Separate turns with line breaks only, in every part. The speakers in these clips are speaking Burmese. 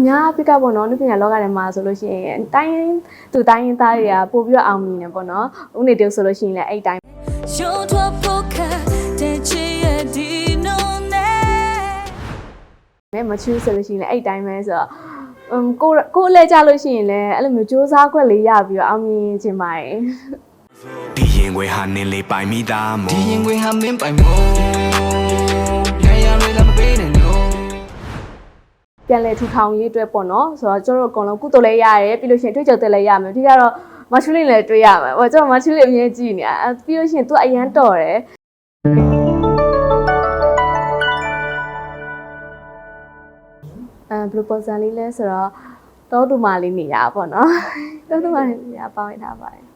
အများပြကပေါ့နော်လူပညာလောကထဲမှာဆိုလို့ရှိရင်တိုင်းသူတိုင်းရင်းသားတွေကပို့ပြီးတော့အောင်မြင်နေပေါ့နော်ဥနေတုပ်ဆိုလို့ရှိရင်လည်းအဲ့တိုင်းမဲမချူးဆိုလို့ရှိရင်လည်းအဲ့တိုင်းပဲဆိုတော့ကိုကိုလဲကြလို့ရှိရင်လည်းအဲ့လိုမျိုးစူးစမ်းခွက်လေးရပြီးတော့အောင်မြင်ခြင်းပါတယ်
ဒီရင်ွယ်ဟာနင်းလေးပိုင်မိသားမို့
ဒီရင်ွယ်ဟာမင်းပိုင်မို့ညာရလေးလာမပေးနဲ့
ပြန်လဲထူထောင်ရေးအတွက်ပေါ့နော်ဆိုတော့ကျွန်တော်တို့အကုန်လုံးကုသိုလ်လည်းရတယ်ပြီးလို့ရှိရင်တွေ့ကြုံသက်လည်းရမယ်ဒီကတော့မချူးလေးလည်းတွေ့ရမယ်ဟိုကျွန်တော်မချူးလေးအမြဲကြည့်နေတာအဲပြီးလို့ရှိရင်သူအရန်တော်တယ်အဲဘယ်လိုပုံစံလေးလဲဆိုတော့တောတူမာလေးနေရပါပေါ့နော်တောတူမာလေးနေရပေါင်းရထားပါတယ်အ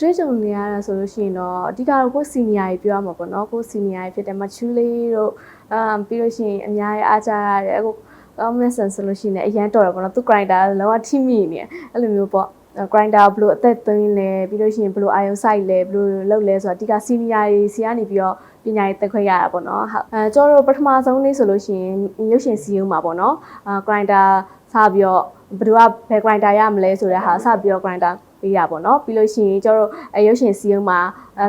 တွေ့အကြုံတွေရတာဆိုလို့ရှိရင်တော့အဓိကတော့ကိုစီနီယာကြီးပြောရမှာပေါ့နော်ကိုစီနီယာကြီးဖြစ်တဲ့မချူးလေးတို့အမ်ပြီးလို့ရှိရင်အများကြီးအားကြရတယ်အခု comment ဆန်ဆိုလို့ရှိရင်လည်းအရန်တော်တယ်ပေါ့နော်သူ grinder လုံးဝထိမိနေတယ်အဲ့လိုမျိုးပေါ့ grinder ဘယ်လိုအသက်သွင်းလဲပြီးလို့ရှိရင်ဘယ်လိုအာယုံဆိုင်လဲဘယ်လိုလုပ်လဲဆိုတာအဓိက senior တွေစီကနေပြီးတော့ပညာရေးတက်ခွင့်ရတာပေါ့နော်ဟုတ်အဲကျွန်တော်တို့ပထမဆုံးနေ့ဆိုလို့ရှိရင်ရုပ်ရှင်စီးုံမှာပေါ့နော်အာ grinder စပြီးတော့ဘယ်သူကဘယ် grinder ရမလဲဆိုတဲ့ဟာစပြီးတော့ grinder ပေးရပါတော့ပြီးလို့ရှိရင်ကျတို့အရုပ်ရှင်စီးုံမှာ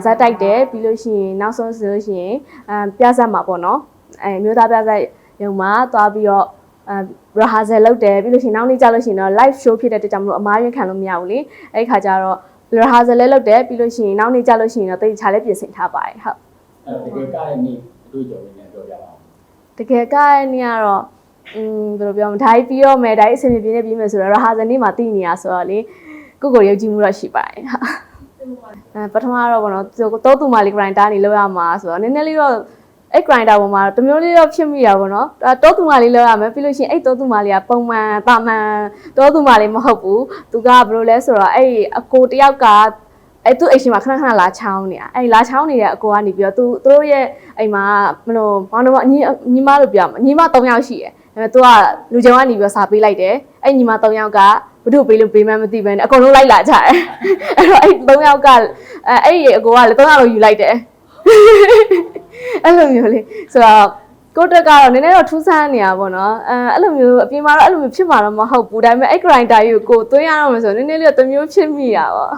ဇက်တိုက်တယ်ပြီးလို့ရှိရင်နောက်ဆုံးဆိုလို့ရှိရင်အပြဇက်မှာပေါ့နော်အဲမျိုးသားပြဇက်ရုံမှာသွားပြီးတော့အဲ rehearsal လုပ်တယ်ပြီးလို့ရှိရင်နောက်နေ့ကျလို့ရှိရင်တော့ live show ဖြစ်တဲ့အတွက်ကြောင့်မလို့အမားရင်းခံလို့မရဘူးလေအဲ့ဒီခါကျတော့ rehearsal လည်းလုပ်တယ်ပြီးလို့ရှိရင်နောက်နေ့ကျလို့ရှိရင်တော့တိတ်ချာလည်းပြင်ဆင်ထားပါတယ်ဟုတ်
အဲ့တော့တကယ်ကရဲ့နေ့အတွေ့အကြုံလေးနဲ့ပြောပြပါဦး
တကယ်ကရဲ့နေ့ကတော့อืมဘယ်လိုပြောမလဲဒါကြီးပြီးတော့မယ်ဒါကြီးအဆင်ပြေပြေနဲ့ပြီးမယ်ဆိုတော့ rehearsal နေ့မှာတည်နေရဆိုတော့လေ ကိုကိုရုပ်ကြည့်မှုတော့ရှိပါတယ်ဟုတ်အဲပထမတော့ဘောနော်သူတော့သူမလေး grinder နေလောက်ရမှာဆိုတော့နည်းနည်းလေးတော့အဲ့ grinder ပေါ်မှာတမျိုးလေးတော့ဖြစ်မိတာပေါ့နော်အဲတောသူမလေးလောက်ရမယ်ပြီးလို့ရှိရင်အဲ့တောသူမလေးကပုံမှန်တာမန်တောသူမလေးမဟုတ်ဘူးသူကဘယ်လိုလဲဆိုတော့အဲ့အကိုတယောက်ကအဲ့သူအိမ်ရှင်မှာခဏခဏလာချောင်းနေတာအဲ့လာချောင်းနေတဲ့အကိုကနေပြီးတော့သူသူတို့ရဲ့အိမ်မှာမလို့ဘောင်းတော့ညီညီမလို့ပြောမှာညီမ၃ယောက်ရှိတယ်ဒါပေမဲ့သူကလူချောင်းကနေပြီးတော့စာပေးလိုက်တယ်အဲ့ညီမ၃ယောက်က ဘုဒ္ဓပေးလို့ပေးမှန်းမသိဘဲနဲ့အကုန်လုံးလိုက်လာကြတယ်အဲ့တော့အဲ့၃ယောက်ကအဲအဲ့ဒီအကိုကလည်း၃ယောက်လုံးယူလိုက်တယ်အဲ့လိုမျိုးလေးဆိုတော့ကိုတက်ကတော့နည်းနည်းတော့ထူးဆန်းနေရပါတော့နော်အဲအဲ့လိုမျိုးအပြင်မှာတော့အဲ့လိုမျိုးဖြစ်မှာတော့မဟုတ်ဘူးဒါပေမဲ့အဲ့ grinder ကြီးကိုကိုသွင်းရတော့မယ်ဆိုတော့နည်းနည်းလေးတော့တစ်မျိုးဖြစ်မိတာပေါ့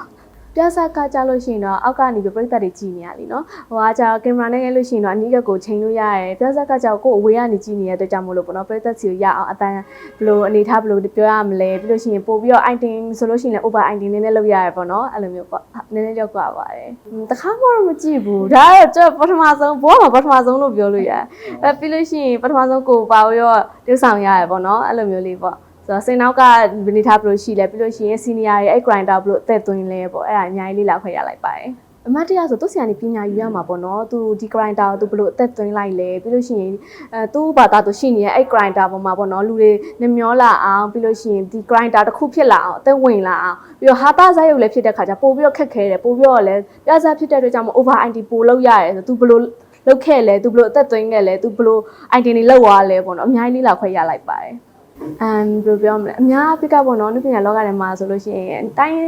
ပြဿကကြလို့ရှိရင်တော့အောက်ကနေပြီးပြိတ္တတွေကြည်နေရလीနော်ဟိုကကြာကင်မရာနဲ့ငယ်လို့ရှိရင်တော့အနီးကပ်ကိုချိန်လို့ရတယ်ပြဿကကြောက်ကိုအဝေးကနေကြည်နေတဲ့အတွက်ကြောင့်မို့လို့ပေါ့နော်ပြိတ္တစီကိုရအောင်အတန်းဘယ်လိုအနေထားဘယ်လိုပြောရမလဲပြီးလို့ရှိရင်ပို့ပြီးတော့ item ဆိုလို့ရှိရင်လည်း over item နည်းနည်းလုပ်ရရပေါ့နော်အဲ့လိုမျိုးပေါ့နည်းနည်းကြောက်ကြပါတယ်တခါမှတော့မကြည့်ဘူးဒါကတော့ကျွန်တော်ပထမဆုံးဘောမှာပထမဆုံးလို့ပြောလို့ရတယ်အဲပြီးလို့ရှိရင်ပထမဆုံးကိုပါရောတိဆောင်ရရပေါ့နော်အဲ့လိုမျိုးလေးပေါ့ ဆိုတော့စိန်နောက်ကဗနီထားဘယ်လိုရှိလဲပြီးလို့ရှိရင် senior ရဲ့အဲ့ grinder ဘယ်လိုအသက်သွင်းလဲပေါ့အဲ့ဒါအများကြီးလေ့လာခွင့်ရလိုက်ပါတယ်အမတ်တရားဆိုသူဆရာနေပညာယူရမှာပေါ့နော်သူဒီ grinder ကိုသူဘယ်လိုအသက်သွင်းလိုက်လဲပြီးလို့ရှိရင်အဲသူ့ဘာသာသူရှိနေတဲ့အဲ့ grinder ပေါ်မှာပေါ့နော်လူတွေနှမျောလာအောင်ပြီးလို့ရှိရင်ဒီ grinder တစ်ခုဖြစ်လာအောင်အသက်ဝင်လာအောင်ပြီးတော့ဟာတာဇာတ်ရုပ်လည်းဖြစ်တဲ့ခါကျပို့ပြီးတော့ခက်ခဲတယ်ပို့ပြီးတော့လည်းပြဿနာဖြစ်တဲ့အတွက်ကြောင့် over ID ပို့လောက်ရတယ်ဆိုသူဘယ်လိုလောက်ခဲ့လဲသူဘယ်လိုအသက်သွင်းခဲ့လဲသူဘယ်လို ID တွေလောက်သွားလဲပေါ့နော်အများကြီးလေ့လာခွင့်ရလိုက်ပါတယ် အမ်ဘယ်လိုပြောမလဲအများအပြကပေါ့နော်နုပညာလောကထဲမှာဆိုလို့ရှိရင်တိုင်း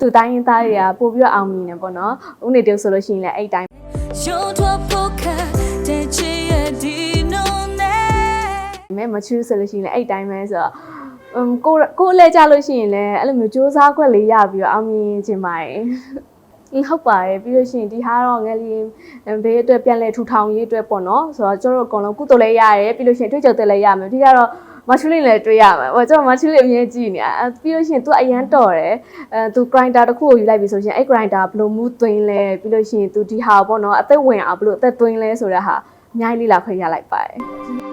သူတိုင်းရင်းသားတွေကပို့ပြီးတော့အောင်မြင်တယ်ပေါ့နော်ဥနေတုပ်ဆိုလို့ရှိရင်လည်းအဲ့တိုင်းမဲမချူးဆိုလို့ရှိရင်လည်းအဲ့တိုင်းပဲဆိုတော့အမ်ကိုကိုလဲကြလို့ရှိရင်လည်းအဲ့လိုမျိုးစူးစမ်းခွက်လေးရပြီးတော့အောင်မြင်ခြင်းပါတယ်ဟုတ်ပါတယ်ပြီးလို့ရှိရင်ဒီဟာတော့ငယ်လေးဘေးအတွက်ပြန်လဲထူထောင်ရေးအတွက်ပေါ့နော်ဆိုတော့ကျတို့အကုန်လုံးကုသိုလ်လည်းရတယ်ပြီးလို့ရှိရင်တွေ့ကြုံတယ်လည်းရမယ်ဒီကတော့ မချူလေးလည်းတွေ့ရမယ်ဟိုကျွန်တော်မချူလေးအမြဲကြည့်နေတာအဲပြီးလို့ရှိရင် तू အရန်တော်တယ်အဲ तू grinder တစ်ခုကိုယူလိုက်ပြီဆိုရှင်အဲ့ grinder ဘယ်လိုမူးသွင်းလဲပြီးလို့ရှိရင် तू ဒီဟာပေါ့နော်အသက်ဝင်အောင်ဘယ်လိုအသက်သွင်းလဲဆိုတဲ့ဟာအများကြီးလေ့လာခွင့်ရလိုက်ပါတယ်